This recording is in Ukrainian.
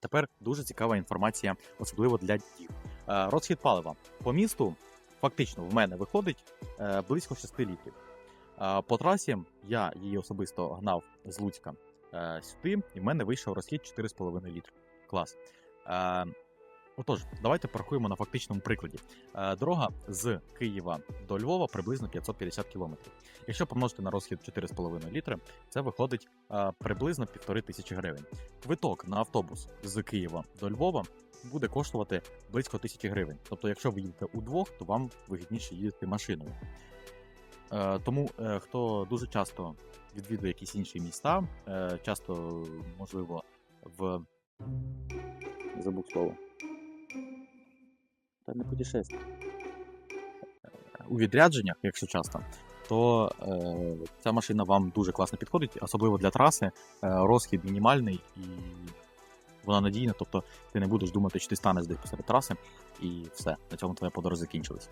Тепер дуже цікава інформація, особливо для дітей. Е, Розхід палива по місту фактично в мене виходить е, близько 6 літрів. Е, По трасі я її особисто гнав з Луцька сюди, і в мене вийшов розхід 4,5 літри. Клас. Отож, давайте порахуємо на фактичному прикладі. Е, Дорога з Києва до Львова приблизно 550 км. Якщо помножити на розхід 4,5 літри, це виходить е, приблизно 1500 тисячі гривень. Квиток на автобус з Києва до Львова буде коштувати близько тисячі гривень. Тобто, якщо ви їдете удвох, то вам вигідніше їздити машиною. Е, Тому хто дуже часто відвідує якісь інші міста, часто, можливо, в забув слово. Не путешествие. У відрядженнях, якщо часто, то е, ця машина вам дуже класно підходить, особливо для траси. Е, розхід мінімальний і вона надійна, тобто ти не будеш думати, що ти станеш десь посеред траси, і все, на цьому твоя подорож закінчилась.